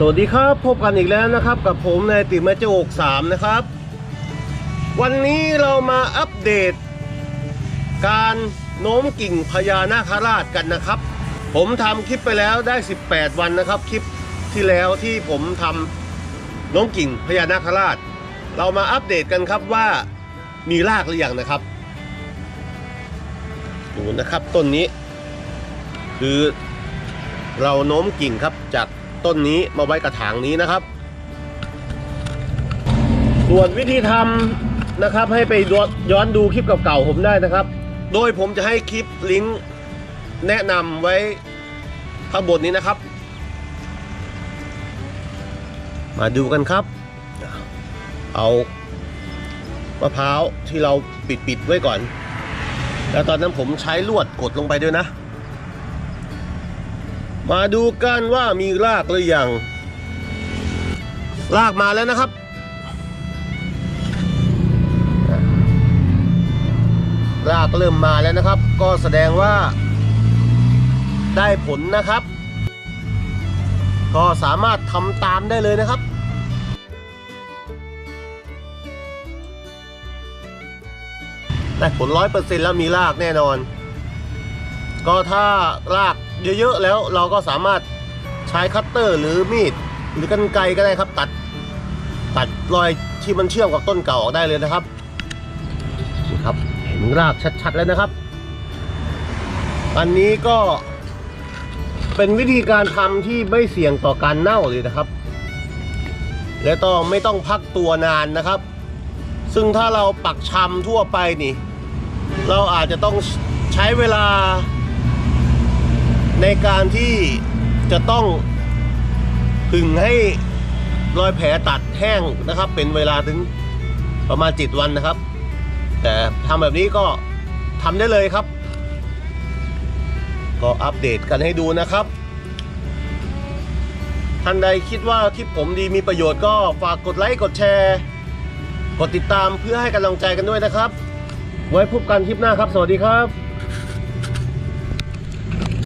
สวัสดีครับพบกันอีกแล้วนะครับ กับผมนายติมาโจกสามนะครับ วันนี้เรามาอัปเดต การโน้มกิ่งพญานาคราชกันนะครับ ผมทำคลิปไปแล้วได้ 18 วันนะครับ คลิปที่แล้วที่ผมทำโน้มกิ่งพญานาคราช เรามาอัปเดตกันครับว่ามีรากหรือยังนะครับดูนะครับต้นนี้ คือเราโน้มกิ่งครับจาก ต้นนี้มาไว้กระถางนี้นะครับ ส่วนวิธีทำนะครับ ให้ไปย้อนดูคลิปเก่าๆผมได้นะครับ โดยผมจะให้คลิปลิงก์แนะนำไว้ข้างบนนี้นะครับ มาดูกันครับ เอามะพร้าวที่เราปิดๆไว้ก่อน แล้วตอนนั้นผมใช้ลวดกดลงไปด้วยนะ มาดูกันว่ามีรากหรือยัง รากมาแล้วนะครับ รากเริ่มมาแล้วนะครับ ก็แสดงว่า ได้ผลนะครับ ก็สามารถทำตามได้เลยนะครับได้ผลร้อยเปอร์เซ็นต์แล้วมีรากแน่นอน ก็ถ้าราก เยอะๆแล้วเราก็สามารถใช้คัตเตอร์หรือมีดหรือกรรไกรก็ได้ครับตัด ตัดรอยที่มันเชื่อมกับต้นเก่าออกได้เลยนะครับนี่ครับเห็นรากชัดๆแล้วนะครับ อันนี้ก็เป็นวิธีการทำที่ไม่เสี่ยงต่อการเน่าเลยนะครับ และต้องไม่ต้องพักตัวนานนะครับ ซึ่งถ้าเราปักชำทั่วไปนี่ เราอาจจะต้องใช้เวลา ในการที่จะต้องผึ่งให้รอยแผลตัดแห้งนะครับ เป็นเวลาถึงประมาณจิตวันนะครับ แต่ทำแบบนี้ก็ทำได้เลยครับ ก็อัปเดตกันให้ดูนะครับท่านใดคิดว่าคลิปผมดีมีประโยชน์ก็ฝากกดไลค์กดแชร์ กดติดตามเพื่อให้กำลังใจกันด้วยนะครับ ไว้พบกันคลิปหน้าครับ สวัสดีครับ